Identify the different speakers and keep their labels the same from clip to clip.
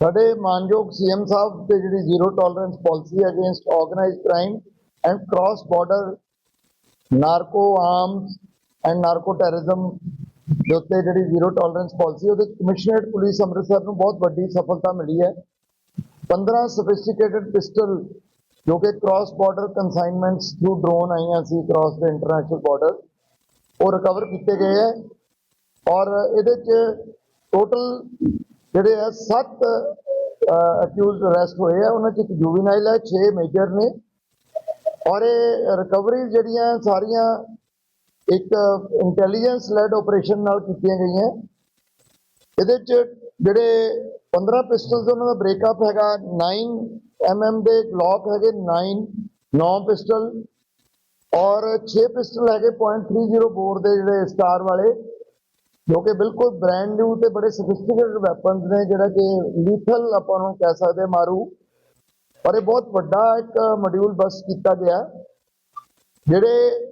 Speaker 1: ਸਾਡੇ ਮਾਨਯੋਗ ਸੀਐਮ ਸਾਹਿਬ ਤੇ ਜਿਹੜੀ zero tolerance policy against organised crime and cross border narco arms and narco terrorism ਦੇ ਉੱਤੇ ਜਿਹੜੀ ਜ਼ੀਰੋ ਟੋਲਰੈਂਸ ਪਾਲਿਸੀ ਉਹਦੇ ਕਮਿਸ਼ਨਰੇਟ ਪੁਲਿਸ ਅੰਮ੍ਰਿਤਸਰ ਨੂੰ ਬਹੁਤ ਵੱਡੀ ਸਫਲਤਾ ਮਿਲੀ ਹੈ। 15 ਸੋਫਿਸਟੀਕੇਟਡ ਪਿਸਟਲ ਜੋ ਕਿ cross border consignments through drone ਆਈਆਂ ਸੀ ਕ੍ਰਾਸ ਦੇ ਇੰਟਰਨੈਸ਼ਨਲ ਬਾਰਡਰ ਉਹ ਰਿਕਵਰ ਕੀਤੇ ਗਏ ਹੈ। ਔਰ ਇਹਦੇ ਚ ਟੋਟਲ ਜਿਹੜੇ ਆ ਸੱਤ ਅਕਿਊਜ਼ਡ ਅਰੈਸਟ ਹੋਏ ਆ, ਉਹਨਾਂ ਚ ਇੱਕ ਜੁਵੀਨਾਈਲ ਹੈ 6 ਮੇਜਰ ਨੇ। ਔਰ ਇਹ ਰਿਕਵਰੀ ਜਿਹੜੀਆਂ ਸਾਰੀਆਂ ਇੱਕ ਇੰਟੈਲੀਜੈਂਸ ਲੈਡ ਆਪਰੇਸ਼ਨ ਨਾਲ ਕੀਤੀਆਂ ਗਈਆਂ। ਇਹਦੇ ਚ ਜਿਹੜੇ 15 ਪਿਸਟਲਸ ਉਹਨਾਂ ਦਾ ਬ੍ਰੇਕਅਪ ਹੈਗਾ 9 mm ਦੇ ਗਲੌਕ ਹੈਗੇ 9 9 ਪਿਸਟਲ ਔਰ 6 ਪਿਸਟਲ ਹੈਗੇ .30 ਬੋਰ ਦੇ ਜਿਹੜੇ ਸਟਾਰ ਵਾਲੇ। ਜੋ ਕਿ ਬਿਲਕੁਲ ਬ੍ਰਾਂਡ ਨਿਊ ਤੇ ਬੜੇ ਸਫਿਸਟੀਕੇਟਡ ਵੈਪਨਸ ਨੇ ਜਿਹੜਾ ਕਿ ਲੀਥਲ ਆਪਾਂ ਨੂੰ ਕਹਿ ਸਕਦੇ ਮਾਰੂ। ਪਰ ਇਹ ਬਹੁਤ ਵੱਡਾ ਇੱਕ ਮੋਡਿਊਲ ਬਸ ਕੀਤਾ ਗਿਆ। ਜਿਹੜੇ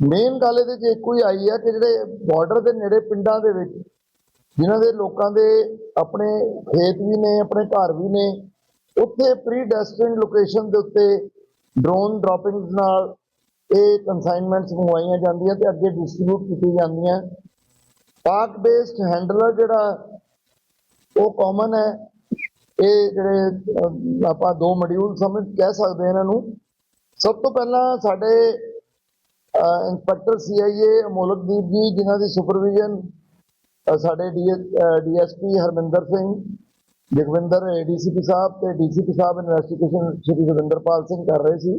Speaker 1: ਮੇਨ ਗੱਲ ਇਹਦੇ ਚ ਇੱਕੋ ਹੀ ਆਈ ਹੈ ਕਿ ਜਿਹੜੇ ਬਾਰਡਰ ਦੇ ਨੇੜੇ ਪਿੰਡਾਂ ਦੇ ਵਿੱਚ, ਜਿਨ੍ਹਾਂ ਦੇ ਲੋਕਾਂ ਦੇ ਆਪਣੇ ਖੇਤ ਵੀ ਨੇ, ਆਪਣੇ ਘਰ ਵੀ ਨੇ, ਉੱਥੇ ਪ੍ਰੀ ਡੈਸਟਿਨਡ ਲੋਕੇਸ਼ਨ ਦੇ ਉੱਤੇ ਡਰੋਨ ਡ੍ਰੌਪਿੰਗਸ ਨਾਲ ਇਹ ਕਨਸਾਈਨਮੈਂਟਸ ਮੰਗਵਾਈਆਂ ਜਾਂਦੀਆਂ ਤੇ ਅੱਗੇ ਡਿਸਟ੍ਰੀਬਿਊਟ ਕੀਤੀ ਜਾਂਦੀਆਂ। ਪਾਕ ਬੇਸਡ ਹੈਂਡਲਰ ਜਿਹੜਾ ਉਹ ਕਾਮਨ ਹੈ। ਇਹ ਜਿਹੜੇ ਆਪਾਂ ਦੋ ਮੋਡਿਊਲ ਸਮਝ, ਕਹਿ ਸਕਦੇ ਹਾਂ ਇਹਨਾਂ ਨੂੰ। ਸਭ ਤੋਂ ਪਹਿਲਾਂ ਸਾਡੇ ਇੰਸਪੈਕਟਰ ਸੀਆਈਏ ਅਮੋਲਕਦੀਪ ਜੀ, ਜਿਨ੍ਹਾਂ ਦੀ ਸੁਪਰਵਿਜ਼ਨ ਸਾਡੇ ਡੀਐਸਪੀ ਹਰਮਿੰਦਰ ਸਿੰਘ, ਜਗਵਿੰਦਰ ਏਡੀਸੀਪੀ ਸਾਹਿਬ ਤੇ ਡੀਸੀਪੀ ਸਾਹਿਬ ਇਨਵੈਸਟੀਗੇਸ਼ਨ ਸ਼੍ਰੀ ਜੋਗਿੰਦਰਪਾਲ ਸਿੰਘ ਕਰ ਰਹੇ ਸੀ।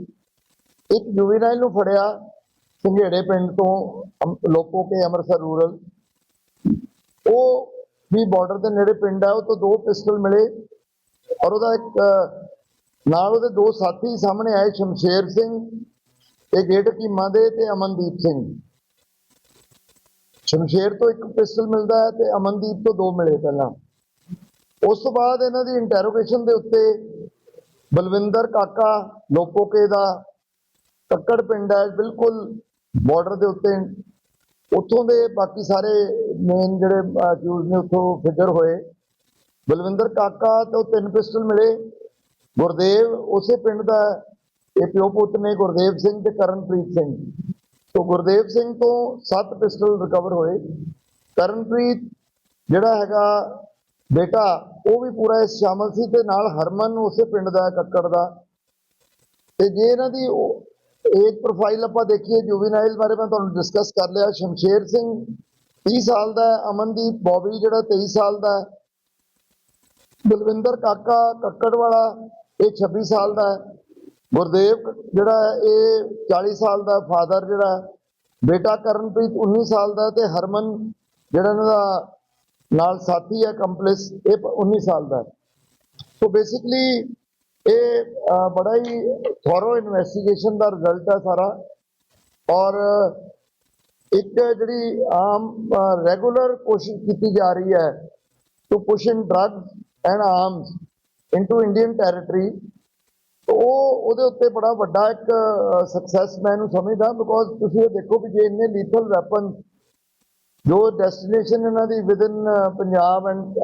Speaker 1: ਇੱਕ ਜੁਵੀਨਾਈਲ ਨੂੰ ਫੜਿਆ, ਸੰਘੇੜੇ ਪਿੰਡ ਤੋਂ, ਅਮ- ਕੇ ਅੰਮ੍ਰਿਤਸਰ ਰੂਰਲ ਉਹ ਵੀ ਬਾਰਡਰ ਦੇ ਨੇੜੇ ਪਿੰਡ ਹੈ ਉਹ ਤੋਂ ਦੋ ਪਿਸਟਲ ਮਿਲੇ ਔਰ ਉਹਦਾ ਇੱਕ ਨਾਲ ਉਹਦੇ ਦੋ ਸਾਥੀ ਸਾਹਮਣੇ ਆਏ, ਸ਼ਮਸ਼ੇਰ ਸਿੰਘ, ਇਹ ਗੇਟ ਕੀਮਾ ਦੇ ਤੇ ਅਮਨਦੀਪ ਸਿੰਘ। ਸ਼ਮਸ਼ੇਰ ਤੋਂ ਇੱਕ ਪਿਸਟਲ ਮਿਲਦਾ ਹੈ ਤੇ ਅਮਨਦੀਪ ਤੋਂ ਦੋ ਮਿਲੇ ਪਹਿਲਾਂ। ਉਸ ਤੋਂ ਬਾਅਦ ਇਹਨਾਂ ਦੀ ਇੰਟਰੋਗੇਸ਼ਨ ਦੇ ਉੱਤੇ ਬਲਵਿੰਦਰ ਕਾਕਾ ਲੋਪੋਕੇ ਦਾ ਕੱਕੜ ਪਿੰਡ ਹੈ, ਬਿਲਕੁਲ ਬਾਰਡਰ ਦੇ ਉੱਤੇ ਉੱਥੋਂ ਦੇ ਬਾਕੀ ਸਾਰੇ ਮੇਨ ਜਿਹੜੇ ਅਕਿਊਜ਼ ਨੇ ਉੱਥੋਂ ਫਿਗਰ ਹੋਏ। ਬਲਵਿੰਦਰ ਕਾਕਾ ਤੋਂ ਤਿੰਨ ਪਿਸਟਲ ਮਿਲੇ। ਗੁਰਦੇਵ, ਉਸੇ ਪਿੰਡ ਦਾ ਇਹ ਪਿਓ ਪੁੱਤ ਨੇ, ਗੁਰਦੇਵ ਸਿੰਘ ਤੇ ਕਰਨਪ੍ਰੀਤ ਸਿੰਘ। ਤੋਂ ਗੁਰਦੇਵ ਸਿੰਘ ਤੋਂ ਸੱਤ ਪਿਸਟਲ ਰਿਕਵਰ ਹੋਏ। ਕਰਨਪ੍ਰੀਤ ਜਿਹੜਾ ਹੈਗਾ ਬੇਟਾ, ਉਹ ਵੀ ਪੂਰਾ ਇਸ ਸ਼ਾਮਲ ਸੀ ਤੇ ਨਾਲ ਹਰਮਨ ਉਸੇ ਪਿੰਡ ਦਾ, ਕੱਕੜ ਦਾ। ਤੇ ਜੇ ਇਹਨਾਂ ਦੀ ਏਜ ਪ੍ਰੋਫਾਈਲ ਆਪਾਂ ਦੇਖੀਏ ਜੁਵੀਨਾਈਲ ਬਾਰੇ ਮੈਂ ਤੁਹਾਨੂੰ ਡਿਸਕਸ ਕਰ ਲਿਆ। ਸ਼ਮਸ਼ੇਰ ਸਿੰਘ 30 ਸਾਲ ਦਾ ਅਮਨਦੀਪ ਬੌਬੀ ਜਿਹੜਾ 23 ਸਾਲ ਦਾ ਬਲਵਿੰਦਰ ਕਾਕਾ ਕੱਕੜ ਵਾਲਾ, ਇਹ 26 ਸਾਲ ਦਾ ਗੁਰਦੇਵ ਜਿਹੜਾ ਹੈ, ਇਹ 40 ਸਾਲ ਦਾ ਫਾਦਰ ਜਿਹੜਾ ਬੇਟਾ ਕਰਨਪ੍ਰੀਤ 19 ਸਾਲ ਦਾ ਹੈ ਤੇ ਹਰਮਨ ਜਿਹੜਾ ਇਹਨਾਂ ਦਾ ਨਾਲ ਸਾਥੀ ਹੈ ਕੰਪਲਿਸ ਇਹ ਪ- 19 ਸਾਲ ਦਾ ਹੈ। ਸੋ ਬੇਸਿਕਲੀ ਇਹ ਬੜਾ ਹੀ ਥੋਰੋ ਇਨਵੈਸਟੀਗੇਸ਼ਨ ਦਾ ਰਿਜ਼ਲਟ ਹੈ ਸਾਰਾ। ਔਰ ਇੱਕ ਜਿਹੜੀ ਆਮ ਰੈਗੂਲਰ ਕੋਸ਼ਿਸ਼ ਕੀਤੀ ਜਾ ਰਹੀ ਹੈ to push in drugs and arms into Indian territory ਉਹ ਉਹਦੇ ਉੱਤੇ ਬੜਾ ਵੱਡਾ ਇੱਕ ਸਕਸੈਸ ਮੈਂ ਇਹਨੂੰ ਸਮਝਦਾ ਬਿਕੋਜ਼ ਤੁਸੀਂ ਇਹ ਦੇਖੋ ਕਿ ਜੇ ਇੰਨੇ ਲੀਥਲ ਵੈਪਨ ਜੋ ਡੈਸਟੀਨੇਸ਼ਨ ਇਹਨਾਂ ਦੀ ਵਿਦਨ ਪੰਜਾਬ ਐਂਡ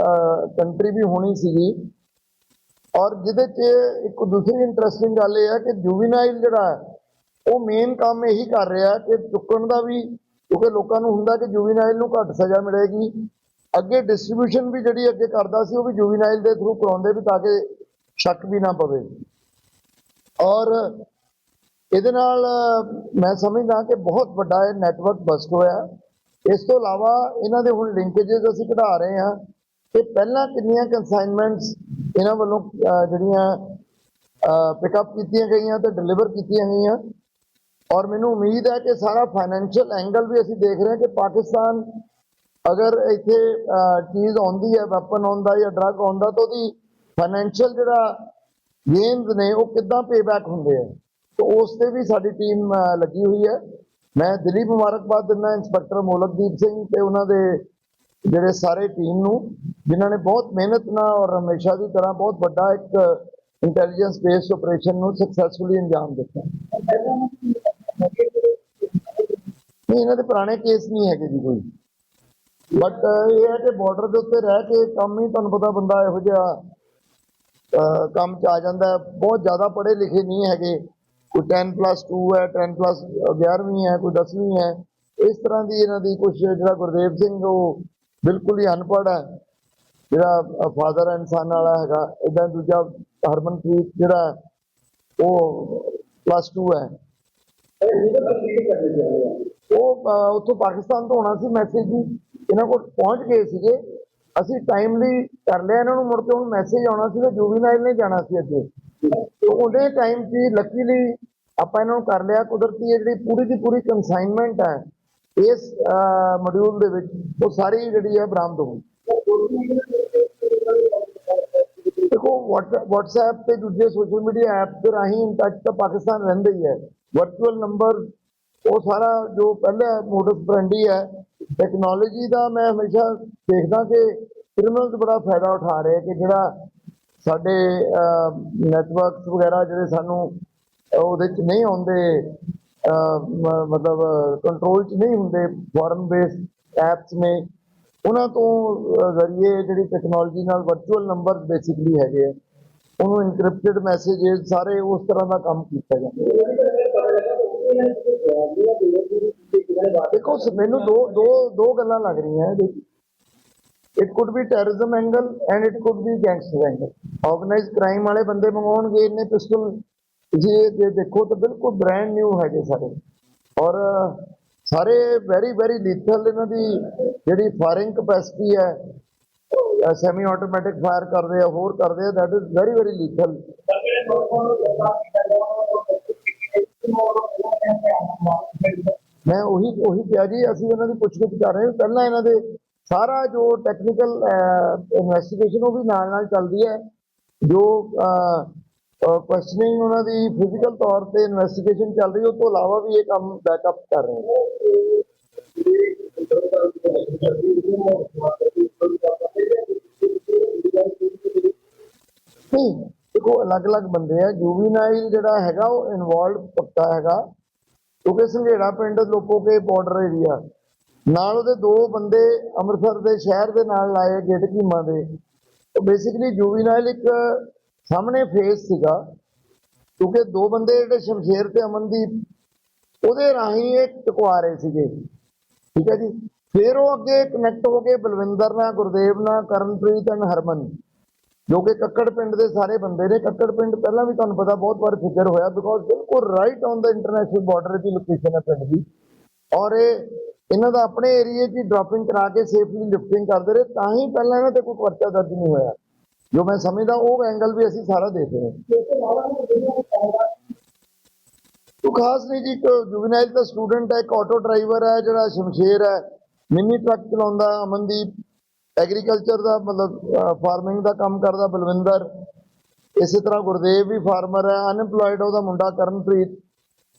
Speaker 1: ਕੰਟਰੀ ਵੀ ਹੋਣੀ ਸੀਗੀ ਔਰ ਜਿਹਦੇ 'ਚ ਇੱਕ ਦੂਸਰੀ ਇੰਟਰਸਟਿੰਗ ਗੱਲ ਇਹ ਹੈ ਕਿ ਜੁਵੀਨਾਈਲ ਜਿਹੜਾ ਹੈ, ਉਹ ਮੇਨ ਕੰਮ ਇਹੀ ਕਰ ਰਿਹਾ ਕਿ ਚੁੱਕਣ ਦਾ ਵੀ, ਕਿਉਂਕਿ ਲੋਕਾਂ ਨੂੰ ਹੁੰਦਾ ਕਿ ਜੁਵੀਨਾਈਲ ਨੂੰ ਘੱਟ ਸਜ਼ਾ ਮਿਲੇਗੀ। ਅੱਗੇ ਡਿਸਟ੍ਰੀਬਿਊਸ਼ਨ ਵੀ ਜਿਹੜੀ ਅੱਗੇ ਕਰਦਾ ਸੀ, ਉਹ ਵੀ ਜੁਵੀਨਾਈਲ ਦੇ ਥਰੂ ਕਰਾਉਂਦੇ ਵੀ ਤਾਂ ਕਿ ਸ਼ੱਕ ਵੀ ਨਾ ਪਵੇ। ਔਰ ਇਹਦੇ ਨਾਲ ਮੈਂ ਸਮਝਦਾ ਕਿ ਬਹੁਤ ਵੱਡਾ ਇਹ ਨੈਟਵਰਕ ਬਸਟ ਹੋਇਆ। ਇਸ ਤੋਂ ਇਲਾਵਾ ਇਹਨਾਂ ਦੇ ਹੁਣ ਲਿੰਕੇजेस ਅਸੀਂ ਕਢਾ ਰਹੇ ਹਾਂ। ਕਿ ਪਹਿਲਾਂ ਕਿੰਨੀਆਂ ਕਨਸਾਈਨਮੈਂਟਸ ਇਹਨਾਂ ਵੱਲੋਂ ਜਿਹੜੀਆਂ ਪਿਕਅਪ ਕੀਤੀਆਂ ਗਈਆਂ ਤੇ ਡਿਲੀਵਰ ਕੀਤੀਆਂ ਗਈਆਂ? ਔਰ ਮੈਨੂੰ ਉਮੀਦ ਹੈ ਕਿ ਸਾਰਾ ਫਾਈਨੈਂਸ਼ੀਅਲ ਐਂਗਲ ਵੀ ਅਸੀਂ ਦੇਖ ਰਹੇ ਹਾਂ ਕਿ ਪਾਕਿਸਤਾਨ ਅਗਰ ਇੱਥੇ ਚੀਜ਼ ਆਉਂਦੀ ਹੈ ਵੈਪਨ ਆਉਂਦਾ ਜਾਂ ਡਰੱਗ ਆਉਂਦਾ ਤਾਂ ਉਹਦੀ ਫਾਈਨੈਂਸ਼ੀਅਲ ਜਿਹੜਾ ਗੇਮਸ ਨੇ ਉਹ ਕਿੱਦਾਂ ਪੇਬੈਕ ਹੁੰਦੇ ਆ? ਤਾਂ ਉਸ ਤੇ ਵੀ ਸਾਡੀ ਟੀਮ ਲੱਗੀ ਹੋਈ ਹੈ। ਮੈਂ ਦਿੱਲੀ ਮੁਬਾਰਕਬਾਦ ਦਿੰਦਾ ਇੰਸਪੈਕਟਰ ਮੋਲਕਦੀਪ ਸਿੰਘ ਤੇ ਉਹਨਾਂ ਦੇ ਜਿਹੜੇ ਸਾਰੇ ਟੀਮ ਨੂੰ, ਜਿਨ੍ਹਾਂ ਨੇ ਬਹੁਤ ਮਿਹਨਤ ਨਾਲ ਔਰ ਹਮੇਸ਼ਾ ਦੀ ਤਰ੍ਹਾਂ ਬਹੁਤ ਵੱਡਾ ਇੱਕ ਇੰਟੈਲੀਜੈਂਸ ਬੇਸਡ ਆਪਰੇਸ਼ਨ ਨੂੰ ਸਕਸੈਸਫੁਲੀ ਅੰਜਾਮ ਦਿੱਤਾ। ਨਹੀਂ, ਇਹਨਾਂ ਦੇ ਪੁਰਾਣੇ ਕੇਸ ਨਹੀਂ ਹੈਗੇ ਜੀ ਕੋਈ। ਬਟ ਇਹ ਹੈ ਕਿ ਬਾਰਡਰ ਦੇ ਉੱਤੇ ਰਹਿ ਕੇ ਕੰਮ ਹੀ ਤੁਹਾਨੂੰ ਪਤਾ ਬੰਦਾ ਇਹੋ ਜਿਹਾ ਕੰਮ ਚ ਆ ਜਾਂਦਾ ਬਹੁਤ ਜ਼ਿਆਦਾ ਪੜ੍ਹੇ ਲਿਖੇ ਨਹੀਂ ਹੈਗੇ। ਕੋਈ 10 ਪਲੱਸ 2 ਹੈ 10 ਪਲੱਸ 11ਵੀਂ ਹੈ, ਕੋਈ 10ਵੀਂ ਹੈ। ਇਸ ਤਰ੍ਹਾਂ ਦੀ ਇਹਨਾਂ ਦੀ ਕੁਝ ਜਿਹੜਾ ਗੁਰਦੇਵ ਸਿੰਘ, ਉਹ ਬਿਲਕੁਲ ਹੀ ਅਨਪੜ੍ਹ ਹੈ। ਜਿਹੜਾ ਫਾਦਰ ਇਨਸਾਨ ਵਾਲਾ ਹੈਗਾ ਇਦਾਂ ਦੂਜਾ ਹਰਮਨਪ੍ਰੀਤ ਜਿਹੜਾ ਹੈ, ਉਹ ਪਲੱਸ 2 ਹੈ। ਉਹ ਉੱਥੋਂ ਪਾਕਿਸਤਾਨ ਤੋਂ ਆਉਣਾ ਸੀ ਮੈਸੇਜ ਜੀ ਇਹਨਾਂ ਕੋਲ ਪਹੁੰਚ ਗਏ ਸੀਗੇ। ਅਸੀਂ ਟਾਈਮਲੀ ਕਰ ਲਿਆ ਇਹਨਾਂ ਨੂੰ ਮੁੜ ਕੇ ਹੁਣ ਮੈਸੇਜ ਆਉਣਾ ਸੀ ਤੇ ਜੁਵੀਨਾਈਲ ਨੇ ਜਾਣਾ ਸੀ ਅੱਗੇ। ਤੇ ਉਹਦੇ ਟਾਈਮ 'ਚ ਲੱਕੀਲੀ ਆਪਾਂ ਇਹਨਾਂ ਨੂੰ ਕਰ ਲਿਆ। ਕੁਦਰਤੀ ਇਹ ਜਿਹੜੀ ਪੂਰੀ ਦੀ ਪੂਰੀ ਕਨਸਾਈਨਮੈਂਟ ਹੈ ਇਸ ਮੋਡਿਊਲ ਦੇ ਵਿੱਚ ਉਹ ਸਾਰੀ ਜਿਹੜੀ ਹੈ ਬਰਾਮਦ ਹੋ ਗਈ। ਦੇਖੋ WhatsApp ਤੇ ਦੂਜੇ ਸੋਸ਼ਲ ਮੀਡੀਆ ਐਪ ਦੇ ਰਾਹੀਂ ਇਨ ਟੱਚ ਤਾਂ ਪਾਕਿਸਤਾਨ ਰਹਿੰਦਾ ਹੀ ਹੈ। ਵਰਚੁਅਲ ਨੰਬਰ ਉਹ ਸਾਰਾ ਜੋ ਪਹਿਲਾ ਮੋਡਸ ਬ੍ਰਾਂਡੀ ਹੈ ਟੈਕਨੋਲੋਜੀ ਦਾ ਮੈਂ ਹਮੇਸ਼ਾ ਦੇਖਦਾ ਕਿ ਕ੍ਰਿਮੀਨਲਸ ਬੜਾ ਫਾਇਦਾ ਉਠਾ ਰਹੇ ਕਿ ਜਿਹੜਾ ਸਾਡੇ ਨੈਟਵਰਕਸ ਵਗੈਰਾ ਜਿਹੜੇ ਸਾਨੂੰ ਉਹਦੇ ਚ ਨਹੀਂ ਆਉਂਦੇ ਮਤਲਬ ਕੰਟਰੋਲ ਚ ਨਹੀਂ ਹੁੰਦੇ ਫੋਰਨ ਬੇਸਡ ਐਪਸ ਨੇ। ਉਹਨਾਂ ਤੋਂ ਜ਼ਰੀਏ ਜਿਹੜੀ ਟੈਕਨੋਲੋਜੀ ਨਾਲ ਵਰਚੁਅਲ ਨੰਬਰ ਬੇਸਿਕਲੀ ਹੈਗੇ ਆ। ਉਹਨੂੰ ਇਨਕ੍ਰਿਪਟਡ ਮੈਸੇजेस ਸਾਰੇ ਉਸ ਤਰ੍ਹਾਂ ਦਾ ਕੰਮ ਕੀਤਾ ਜਾਂਦਾ। ਦੇਖੋ ਮੈਨੂੰ ਦੋ ਦੋ ਦੋ ਗੱਲਾਂ ਲੱਗ ਰਹੀਆਂ ਇਹਦੇ it could be terrorism angle and it could be gangster angle organise crime ਵਾਲੇ ਬੰਦੇ ਮੰਗਾਉਣਗੇ ਇਹਨੇ ਪਿਸਟਲ ਜੇ ਜੇ ਦੇਖੋ ਤਾਂ ਬਿਲਕੁਲ ਬ੍ਰਾਂਡ ਨਿਊ ਹੈਗੇ ਸਾਰੇ। ਔਰ ਸਾਰੇ ਵੈਰੀ ਵੈਰੀ ਲੀਥਲ ਇਹਨਾਂ ਦੀ ਜਿਹੜੀ ਫਾਇਰਿੰਗ ਕਪੈਸਿਟੀ ਹੈ ਸੈਮੀ ਆਟੋਮੈਟਿਕ ਫਾਇਰ ਕਰਦੇ ਆ, ਹੋਰ ਕਰਦੇ ਆ that is very very lethal ਮੈਂ ਉਹੀ ਉਹੀ ਕਿਹਾ ਜੀ, ਅਸੀਂ ਇਹਨਾਂ ਦੀ ਪੁੱਛਗਿੱਛ ਕਰ ਰਹੇ ਹਾਂ। ਪਹਿਲਾਂ ਇਹਨਾਂ ਦੇ ਸਾਰਾ ਜੋ ਟੈਕਨੀਕਲ ਇਨਵੈਸਟੀਗੇਸ਼ਨ ਉਹ ਵੀ ਨਾਲ ਨਾਲ ਚੱਲਦੀ ਹੈ। ਜੋ ਕੁਐਸਚਨਿੰਗ ਉਹਨਾਂ ਦੀ ਫਿਜ਼ੀਕਲ ਤੌਰ ਤੇ ਇਨਵੈਸਟੀਗੇਸ਼ਨ ਚੱਲ ਰਹੀ ਹੈ, ਉਹ ਤੋਂ ਇਲਾਵਾ ਵੀ ਇਹ ਕੰਮ ਬੈਕਅਪ ਕਰ ਰਹੇ ਹਾਂ ਨਹੀਂ, ਦੇਖੋ, ਅਲੱਗ-ਅਲੱਗ ਬੰਦੇ ਆ ਜੂਵੀਨਾਈਲ ਜਿਹੜਾ ਹੈਗਾ, ਉਹ ਇਨਵੋਲਵ ਪੱਕਾ ਹੈਗਾ। ਕਿਉਂਕਿ ਸੰਘੇੜਾ ਪਿੰਡ ਲੋਕੋਕੇ ਬਾਰਡਰ ਏਰੀਆ ਨਾਲ ਉਹਦੇ ਦੋ ਬੰਦੇ ਅੰਮ੍ਰਿਤਸਰ ਦੇ ਸ਼ਹਿਰ ਦੇ ਨਾਲ ਲਾਏ ਗੇਟ ਕੀਮਾ ਦੇ ਬੇਸਿਕਲੀ ਜੂਵੀਨਾਈਲ ਇੱਕ ਸਾਹਮਣੇ ਫੇਸ ਸੀਗਾ, ਕਿਉਂਕਿ ਦੋ ਬੰਦੇ ਜਿਹੜੇ ਸ਼ਮਸ਼ੇਰ ਤੇ ਅਮਨਦੀਪ, ਉਹਦੇ ਰਾਹੀਂ ਇਹ ਟਕਵਾ ਰਹੇ ਸੀਗੇ। ਠੀਕ ਹੈ ਜੀ? ਫਿਰ ਉਹ ਅੱਗੇ ਕਨੈਕਟ ਹੋ ਕੇ ਬਲਵਿੰਦਰ ਨਾਲ, ਗੁਰਦੇਵ ਨਾਲ, ਕਰਨਪ੍ਰੀਤ ਐਂਡ ਹਰਮਨ, ਜੋ ਕਿ ਕੱਕੜ ਪਿੰਡ ਦੇ ਸਾਰੇ ਬੰਦੇ ਨੇ। ਕੱਕੜ ਪਿੰਡ ਪਹਿਲਾਂ ਵੀ ਤੁਹਾਨੂੰ ਪਤਾ ਬਹੁਤ ਵਾਰ ਫਿਕਰ ਹੋਇਆ ਬਿਕੋਜ਼ ਬਿਲਕੁਲ right on the international border the location ਹੈ ਪਿੰਡ ਦੀ। ਔਰ ਇਹ, ਇਹਨਾਂ ਦਾ ਆਪਣੇ ਏਰੀਏ 'ਚ ਹੀ ਡ੍ਰੌਪਿੰਗ ਕਰਾ ਕੇ ਸੇਫਲੀ ਲਿਫਟਿੰਗ ਕਰਦੇ ਰਹੇ, ਤਾਂ ਹੀ ਪਹਿਲਾਂ ਇਹਨਾਂ ਤੇ ਕੋਈ ਪਰਚਾ ਦਰਜ ਨਹੀਂ ਹੋਇਆ। ਜੋ ਮੈਂ ਸਮਝਦਾ, ਉਹ ਐਂਗਲ ਵੀ ਅਸੀਂ ਸਾਰਾ ਦੇਖ ਰਹੇ ਹਾਂ। ਤੋ ਖਾਸ ਨਹੀਂ ਜੀ, ਇੱਕ ਜੁਵਨਾਈਲ ਦਾ ਸਟੂਡੈਂਟ ਹੈ, ਇੱਕ ਆਟੋ ਡਰਾਈਵਰ ਹੈ, ਜਿਹੜਾ ਸ਼ਮਸ਼ੇਰ ਹੈ, ਮਿੰਨੀ ਟਰੱਕ ਚਲਾਉਂਦਾ, ਅਮਨਦੀਪ ਐਗਰੀਕਲਚਰ ਦਾ, ਮਤਲਬ ਫਾਰਮਿੰਗ ਦਾ ਕੰਮ ਕਰਦਾ, ਬਲਵਿੰਦਰ। ਇਸੇ ਤਰ੍ਹਾਂ ਗੁਰਦੇਵ ਵੀ ਫਾਰਮਰ ਹੈ ਅਨਪਲੋਇਡ ਉਹਦਾ ਮੁੰਡਾ ਕਰਨਪ੍ਰੀਤ।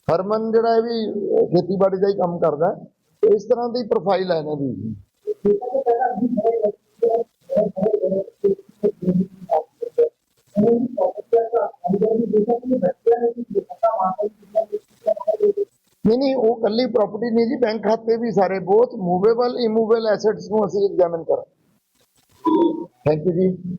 Speaker 1: ਹਰਮਨ ਜਿਹੜਾ ਇਹ ਵੀ ਖੇਤੀਬਾੜੀ ਦਾ ਹੀ ਕੰਮ ਕਰਦਾ ਇਸ ਤਰ੍ਹਾਂ ਦੀ ਪ੍ਰੋਫਾਈਲ ਹੈ ਇਹਨਾਂ ਦੀ। ਨਹੀਂ ਨਹੀਂ, ਉਹ ਕੱਲੀ ਪ੍ਰਾਪਰਟੀ ਨਹੀਂ ਜੀ ਬੈਂਕ ਖਾਤੇ ਵੀ ਸਾਰੇ ਬਹੁਤ ਮੂਵੇਬਲ ਇਮੂਵੇਬਲ ਐਸੈਟਸ ਨੂੰ ਅਸੀਂ ਐਗਜ਼ਾਮਿਨ ਕਰਾਂ ਥੈਂਕ ਯੂ ਜੀ।